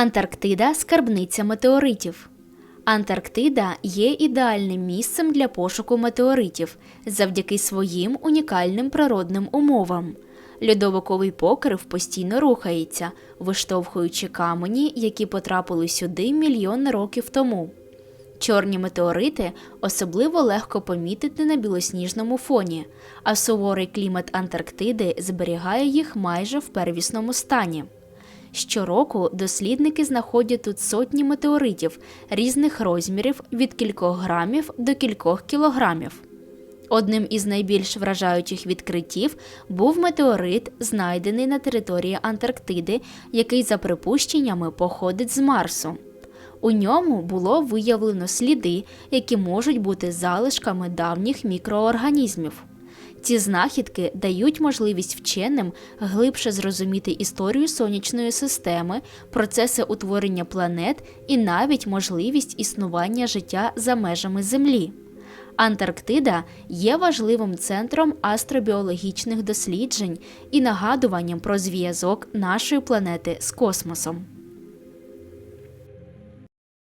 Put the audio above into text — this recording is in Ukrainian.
Антарктида скарбниця метеоритів. Антарктида є ідеальним місцем для пошуку метеоритів завдяки своїм унікальним природним умовам. Льодовиковий покрив постійно рухається, виштовхуючи камені, які потрапили сюди мільйони років тому. Чорні метеорити особливо легко помітити на білосніжному фоні, а суворий клімат Антарктиди зберігає їх майже в первісному стані. Щороку дослідники знаходять тут сотні метеоритів різних розмірів від кількох грамів до кількох кілограмів. Одним із найбільш вражаючих відкриттів був метеорит, знайдений на території Антарктиди, який, за припущеннями, походить з Марсу. У ньому було виявлено сліди, які можуть бути залишками давніх мікроорганізмів. Ці знахідки дають можливість вченим глибше зрозуміти історію сонячної системи, процеси утворення планет і навіть можливість існування життя за межами Землі. Антарктида є важливим центром астробіологічних досліджень і нагадуванням про зв'язок нашої планети з космосом.